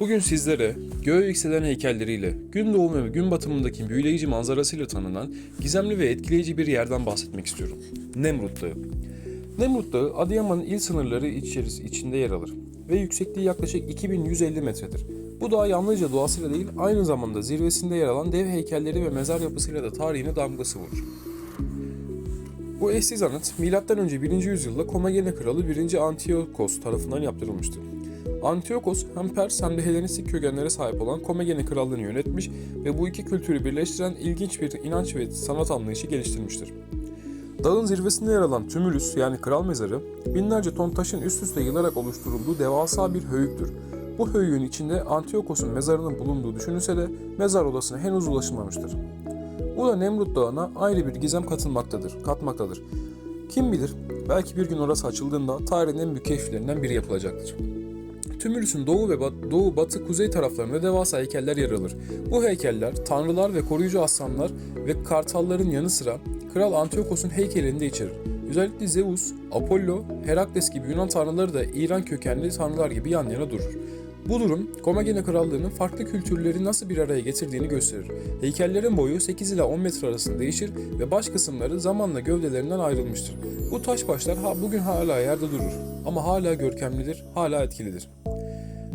Bugün sizlere göğe yükselen heykelleriyle, gün doğumu ve gün batımındaki büyüleyici manzarasıyla tanınan gizemli ve etkileyici bir yerden bahsetmek istiyorum. Nemrut Dağı. Nemrut Dağı, Adıyaman'ın il sınırları içeris içinde yer alır ve yüksekliği yaklaşık 2150 metredir. Bu dağ yalnızca doğasıyla değil, aynı zamanda zirvesinde yer alan dev heykelleri ve mezar yapısıyla da tarihine damgası vurur. Bu eşsiz anıt, M.Ö. 1. yüzyılda Komagene kralı 1. Antiyokos tarafından yaptırılmıştır. Antiyokos hem Pers hem de Helenistik kökenlere sahip olan Komagene krallığını yönetmiş ve bu iki kültürü birleştiren ilginç bir inanç ve sanat anlayışı geliştirmiştir. Dağın zirvesinde yer alan tümülüs yani kral mezarı, binlerce ton taşın üst üste yığılarak oluşturulduğu devasa bir höyüktür. Bu höyüğün içinde Antiyokos'un mezarının bulunduğu düşünülse de mezar odasına henüz ulaşılmamıştır. Bu da Nemrut Dağı'na ayrı bir gizem katılmaktadır, katmaktadır. Kim bilir, belki bir gün orası açıldığında tarihin en büyük keşiflerinden biri yapılacaktır. Tümülüs'ün doğu ve bat- doğu, batı, kuzey taraflarında devasa heykeller yer alır. Bu heykeller, tanrılar ve koruyucu aslanlar ve kartalların yanı sıra Kral Antiyokos'un heykelini de içerir. Özellikle Zeus, Apollo, Herakles gibi Yunan tanrıları da İran kökenli tanrılar gibi yan yana durur. Bu durum Komagene Krallığı'nın farklı kültürleri nasıl bir araya getirdiğini gösterir. Heykellerin boyu 8 ila 10 metre arasında değişir ve baş kısımları zamanla gövdelerinden ayrılmıştır. Bu taş başlar ha bugün hala yerde durur ama hala görkemlidir, hala etkilidir.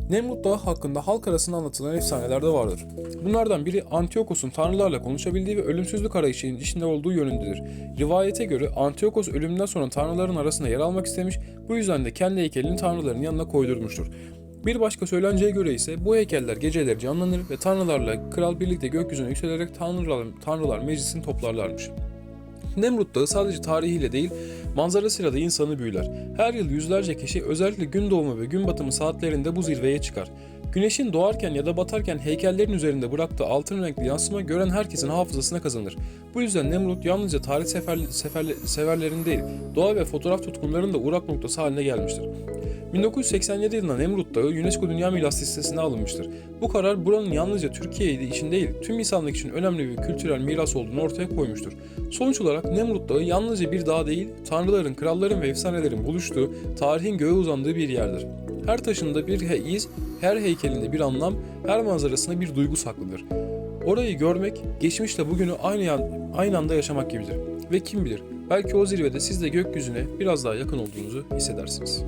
Nemrut Dağı hakkında halk arasında anlatılan efsaneler de vardır. Bunlardan biri Antiyokos'un tanrılarla konuşabildiği ve ölümsüzlük arayışının içinde olduğu yönündedir. Rivayete göre Antiyokos ölümünden sonra tanrıların arasında yer almak istemiş, bu yüzden de kendi heykelini tanrıların yanına koydurmuştur. Bir başka söylenceye göre ise bu heykeller geceleri canlanır ve tanrılarla kral birlikte gökyüzüne yükselerek tanrılar, tanrılar meclisini toplarlarmış. Nemrut Dağı sadece tarihiyle değil, manzarasıyla da insanı büyüler. Her yıl yüzlerce kişi özellikle gün doğumu ve gün batımı saatlerinde bu zirveye çıkar. Güneşin doğarken ya da batarken heykellerin üzerinde bıraktığı altın renkli yansıma gören herkesin hafızasına kazanır. Bu yüzden Nemrut yalnızca tarih sefer, seferle- severlerin değil, doğa ve fotoğraf tutkunlarının da uğrak noktası haline gelmiştir. 1987 yılında Nemrut Dağı UNESCO Dünya Miras Listesi'ne alınmıştır. Bu karar buranın yalnızca Türkiye için değil, tüm insanlık için önemli bir kültürel miras olduğunu ortaya koymuştur. Sonuç olarak Nemrut Dağı yalnızca bir dağ değil, tanrıların, kralların ve efsanelerin buluştuğu, tarihin göğe uzandığı bir yerdir. Her taşında bir he- iz, her heykelinde bir anlam, her manzarasında bir duygu saklıdır. Orayı görmek, geçmişle bugünü aynı, yan, aynı anda yaşamak gibidir. Ve kim bilir, belki o zirvede siz de gökyüzüne biraz daha yakın olduğunuzu hissedersiniz.